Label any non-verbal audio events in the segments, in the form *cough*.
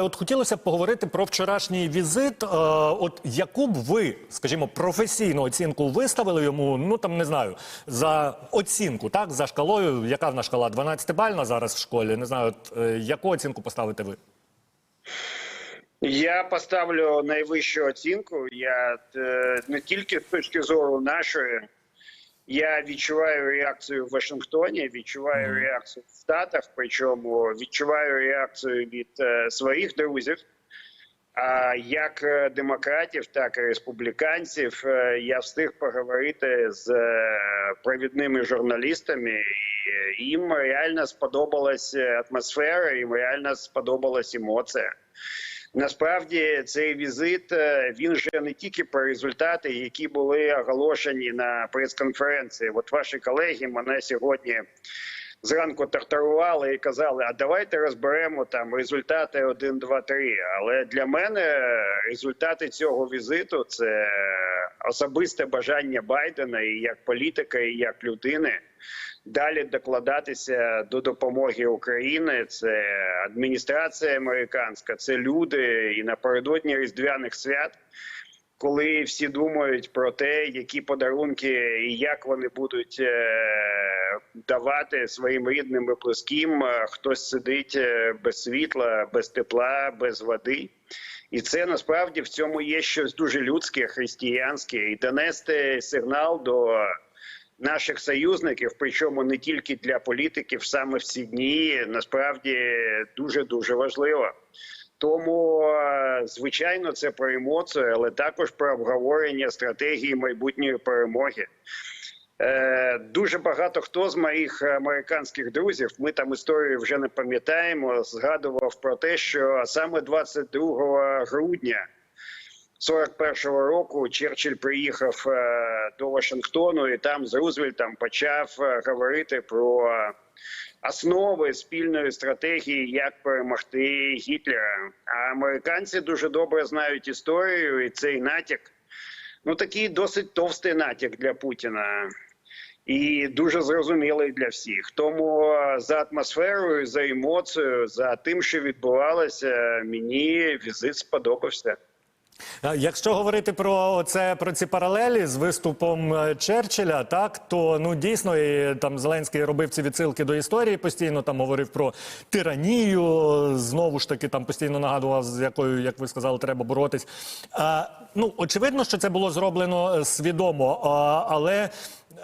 От хотілося б поговорити про вчорашній візит. Е, от яку б ви, скажімо, професійну оцінку виставили йому? Ну там не знаю, за оцінку, так за шкалою. Яка в нас шкала? 12-бальна зараз в школі? Не знаю, от, е, яку оцінку поставите ви? Я поставлю найвищу оцінку. Я е, не тільки з точки зору нашої. Я відчуваю реакцію в Вашингтоні, відчуваю реакцію в Штатах, причому відчуваю реакцію від е, своїх друзів. А як е, демократів, так і республіканців е, я встиг поговорити з е, провідними журналістами. і Їм реально сподобалась атмосфера, їм реально сподобалась емоція. Насправді цей візит е, він же не тільки про результати, які були оголошені на прес-конференції. От ваші колеги мене сьогодні зранку тартарували і казали: а давайте розберемо там результати 1, 2, 3. Але для мене результати цього візиту це особисте бажання Байдена і як політика, і як людини. Далі докладатися до допомоги України. Це адміністрація американська, це люди і напередодні різдвяних свят, коли всі думають про те, які подарунки і як вони будуть е, давати своїм рідним і близьким. Е, Хтось сидить е, без світла, без тепла, без води. І це насправді в цьому є щось дуже людське, християнське, і донести сигнал до наших союзників, причому не тільки для політиків, саме в ці дні насправді дуже дуже важливо. Тому, е, звичайно, це про емоції, але також про обговорення стратегії майбутньої перемоги. Е, Дуже багато хто з моїх американських друзів, ми там історію вже не пам'ятаємо, згадував про те, що саме 22 грудня 41-го року Черчилль приїхав е, до Вашингтону і там з Рузвельтом почав говорити про основи спільної стратегії, як перемогти Гітлера. А американці дуже добре знають історію, і цей натяк ну такий досить товстий натяк для Путіна. І дуже зрозумілий для всіх. Тому е, за атмосферою, за емоцією, за тим, що відбувалося, мені візит сподобався. Якщо говорити про це про ці паралелі з виступом е, Черчилля, так то ну дійсно і там Зеленський робив ці відсилки до історії, постійно там говорив про тиранію. Знову ж таки, там постійно нагадував, з якою, як ви сказали, треба боротись. А, ну очевидно, що це було зроблено е, свідомо, а, але.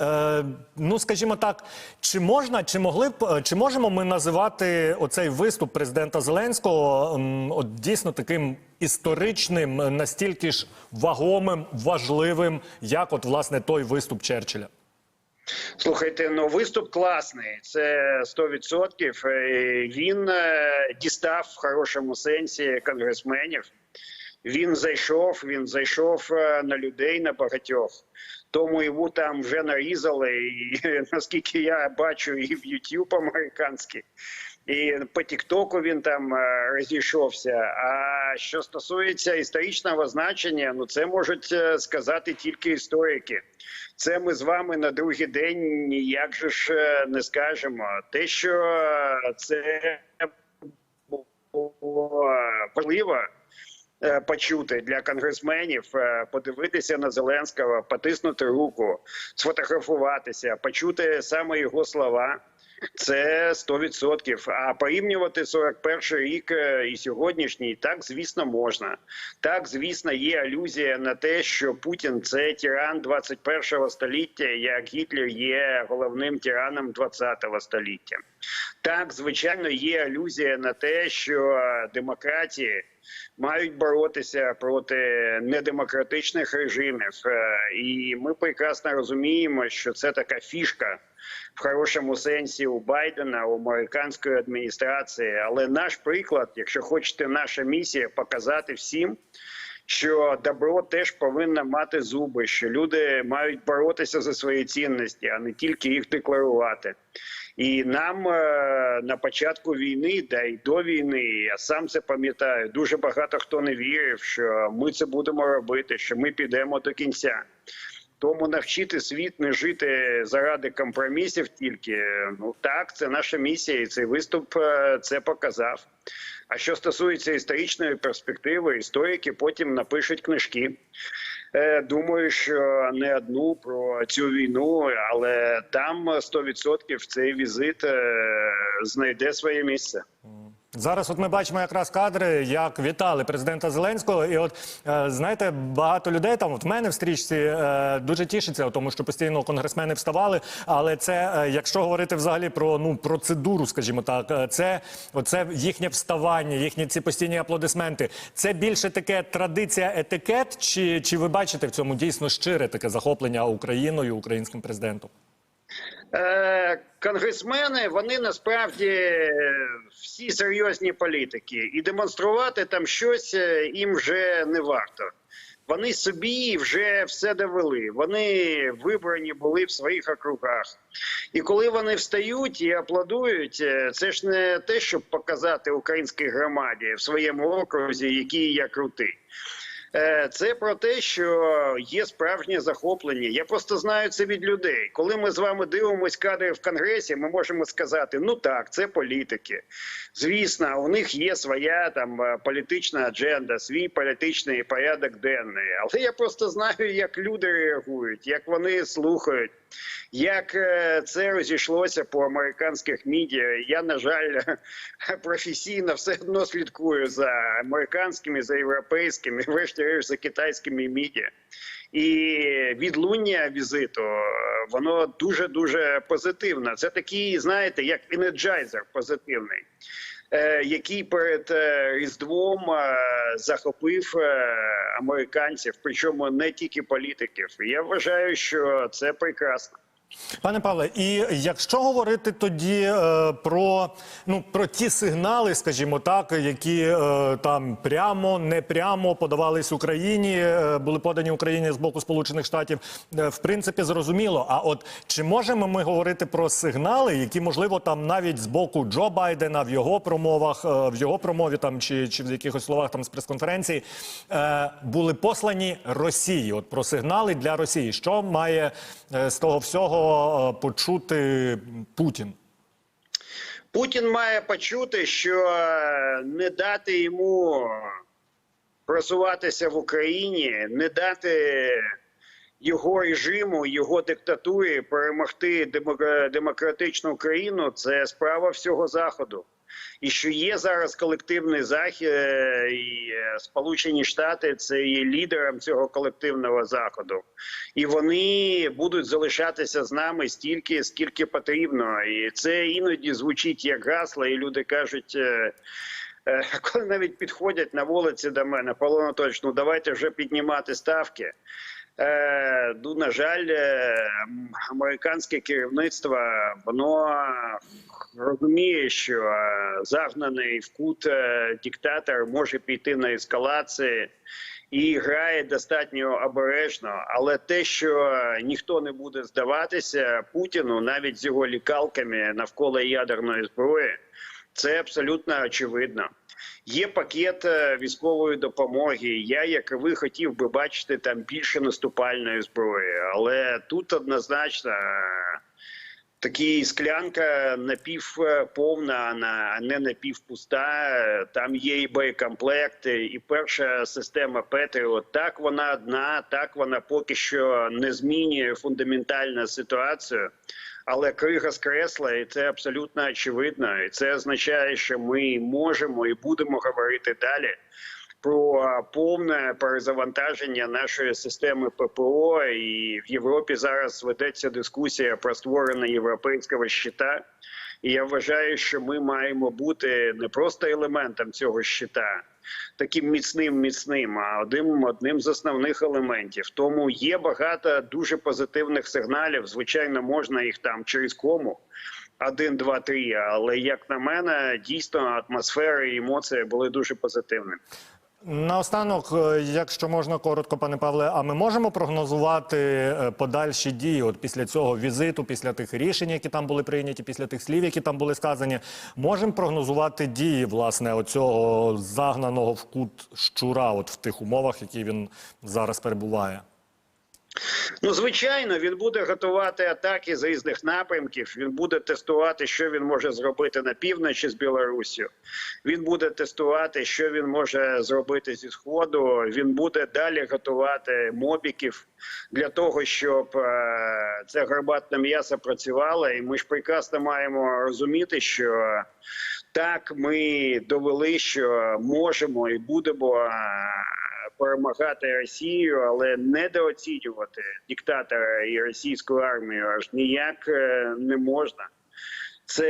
Е, ну, скажімо так, чи можна, чи могли б, е, чи можемо ми називати оцей виступ президента Зеленського м, от дійсно таким історичним, е, настільки ж вагомим, важливим, як от власне той виступ Черчилля? Слухайте, ну виступ класний. Це 100%. Е, Він дістав в хорошому сенсі конгресменів. Він зайшов, він зайшов е, на людей на багатьох. Тому йому там вже нарізали. І *laughs* наскільки я бачу, і в YouTube американський, і по Тіктоку він там е, розійшовся. А що стосується історичного значення, ну це можуть е, сказати тільки історики. Це ми з вами на другий день ніяк же ж не скажемо. Те, що це було важливо почути для конгресменів, е, подивитися на Зеленського, потиснути руку, сфотографуватися, почути саме його слова. Це 100%. А порівнювати 41 рік е, і сьогоднішній, так звісно, можна. Так, звісно, є алюзія на те, що Путін це тиран 21 століття, як Гітлер є головним тираном 20 століття. Так, звичайно, є алюзія на те, що демократії мають боротися проти недемократичних режимів, Е, і ми прекрасно розуміємо, що це така фішка в хорошому сенсі у Байдена, у американської адміністрації. Але наш приклад, якщо хочете, наша місія показати всім. Що добро теж повинно мати зуби, що люди мають боротися за свої цінності, а не тільки їх декларувати. І нам е, на початку війни, да й до війни, я сам це пам'ятаю. Дуже багато хто не вірив, що ми це будемо робити, що ми підемо до кінця. Тому навчити світ не жити заради компромісів тільки. Ну так, це наша місія, і цей виступ е, це показав. А що стосується історичної перспективи, історики потім напишуть книжки. Е, Думаю, що не одну про цю війну, але там 100% цей візит е, знайде своє місце. Зараз, от ми бачимо якраз кадри, як вітали президента Зеленського. І от е, знаєте, багато людей там, от в мене в стрічці е, дуже тішиться, тому що постійно конгресмени вставали. Але це, е, якщо говорити взагалі про ну процедуру, скажімо так, це оце їхнє вставання, їхні ці постійні аплодисменти. Це більше таке традиція, етикет, чи, чи ви бачите в цьому дійсно щире таке захоплення Україною, українським президентом? Е, Конгресмени вони насправді всі серйозні політики, і демонструвати там щось е, їм вже не варто. Вони собі вже все довели. Вони вибрані були в своїх округах. І коли вони встають і аплодують, е, це ж не те, щоб показати українській громаді в своєму окрузі, який я крутий. Е, Це про те, що є справжнє захоплення. Я просто знаю це від людей. Коли ми з вами дивимося кадри в конгресі, ми можемо сказати: ну так, це політики. Звісно, у них є своя там е, політична адженда, свій політичний порядок денний. Але я просто знаю, як люди реагують, як вони слухають. Як е, це розійшлося по американських медіа? Я на жаль *laughs* професійно все одно слідкую за американськими, за європейськими, *laughs* врешті-решт за китайськими медіа. І відлуння візиту е, воно дуже дуже позитивне. Це такий, знаєте, як енерджайзер позитивний. е, Який перед е, різдвом захопив американців, причому не тільки політиків. Я вважаю, що це прекрасно. Пане Павле, і якщо говорити тоді е, про ну про ті сигнали, скажімо так, які е, там прямо не прямо подавались Україні, е, були подані Україні з боку Сполучених Штатів, е, в принципі, зрозуміло. А от чи можемо ми говорити про сигнали, які можливо там навіть з боку Джо Байдена в його промовах, е, в його промові там чи, чи в якихось словах там з прес-конференції е, були послані Росії? От про сигнали для Росії, що має е, з того всього почути Путін? Путін має почути, що е, не дати йому просуватися в Україні, не дати його режиму, його диктатурі перемогти демократичну Україну це справа всього заходу. І що є зараз колективний захід, е, і е, Сполучені Штати це є лідером цього колективного заходу, і вони будуть залишатися з нами стільки, скільки потрібно. І це іноді звучить як гасло, і люди кажуть. е, *laughs* Коли навіть підходять на вулиці до мене, Павло Анатольович, ну давайте вже піднімати ставки. Е, ну, на жаль, е, американське керівництво воно розуміє, що е, загнаний в кут диктатор може піти на ескалації і грає достатньо обережно. Але те, що ніхто не буде здаватися Путіну, навіть з його лікалками навколо ядерної зброї, це абсолютно очевидно. Є пакет е, військової допомоги. Я, як і ви, хотів би бачити там більше наступальної зброї, але тут однозначно е, такі склянка напівповна, а не напівпуста. Е, Там є і боєкомплекти, і перша система Петріот. Так вона одна, так вона поки що не змінює фундаментальну ситуацію. Але крига скресла, і це абсолютно очевидно. І це означає, що ми можемо і будемо говорити далі про повне перезавантаження нашої системи ППО. І в Європі зараз ведеться дискусія про створення європейського щита. І я вважаю, що ми маємо бути не просто елементом цього щита, таким міцним міцним, а одним одним з основних елементів. Тому є багато дуже позитивних сигналів. Звичайно, можна їх там через кому. Один, два, три. Але як на мене, дійсно атмосфера і емоції були дуже позитивними. Наостанок, е, якщо можна коротко, пане Павле, а ми можемо прогнозувати е, подальші дії от після цього візиту, після тих рішень, які там були прийняті, після тих слів, які там були сказані, можемо прогнозувати дії власне оцього загнаного в кут щура, от в тих умовах, які він зараз перебуває. Ну, звичайно, він буде готувати атаки з різних напрямків. Він буде тестувати, що він може зробити на півночі з Білоруссю. Він буде тестувати, що він може зробити зі сходу. Він буде далі готувати мобіків для того, щоб е, це гарбатне м'ясо працювало. І ми ж прекрасно маємо розуміти, що так ми довели, що можемо і будемо. Перемагати Росію, але недооцінювати диктатора і російську армію аж ніяк е, не можна. Це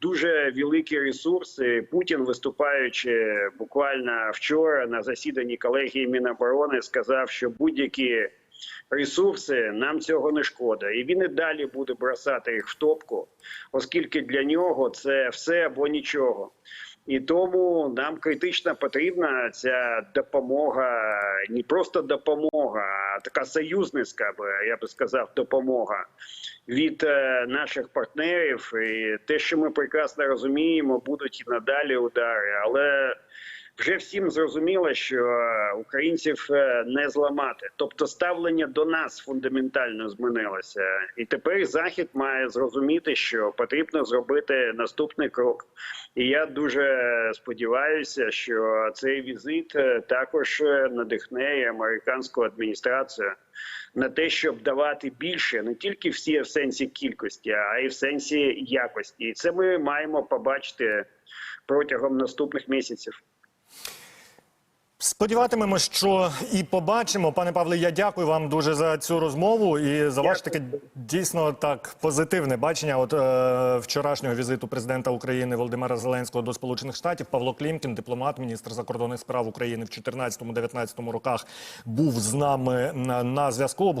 дуже великі ресурси. Путін, виступаючи буквально вчора на засіданні колегії Міноборони, сказав, що будь-які ресурси нам цього не шкода, і він і далі буде бросати їх в топку, оскільки для нього це все або нічого. І тому нам критично потрібна ця допомога, не просто допомога, а така союзницька, я би сказав, допомога від е, наших партнерів. І те, що ми прекрасно розуміємо, будуть і надалі удари. Але вже всім зрозуміло, що е, українців е, не зламати. Тобто ставлення до нас фундаментально змінилося, і тепер захід має зрозуміти, що потрібно зробити наступний крок. І я дуже сподіваюся, що цей візит е, також надихне і американську адміністрацію на те, щоб давати більше не тільки всі в сенсі кількості, а й в сенсі якості. І це ми маємо побачити протягом наступних місяців. Сподіватимемо, що і побачимо. Пане Павле, я дякую вам дуже за цю розмову і за ваше таке дійсно так позитивне бачення. От е, вчорашнього візиту президента України Володимира Зеленського до Сполучених Штатів Павло Клімкін, дипломат, міністр закордонних справ України в 2014-2019 роках, був з нами на, на зв'язку.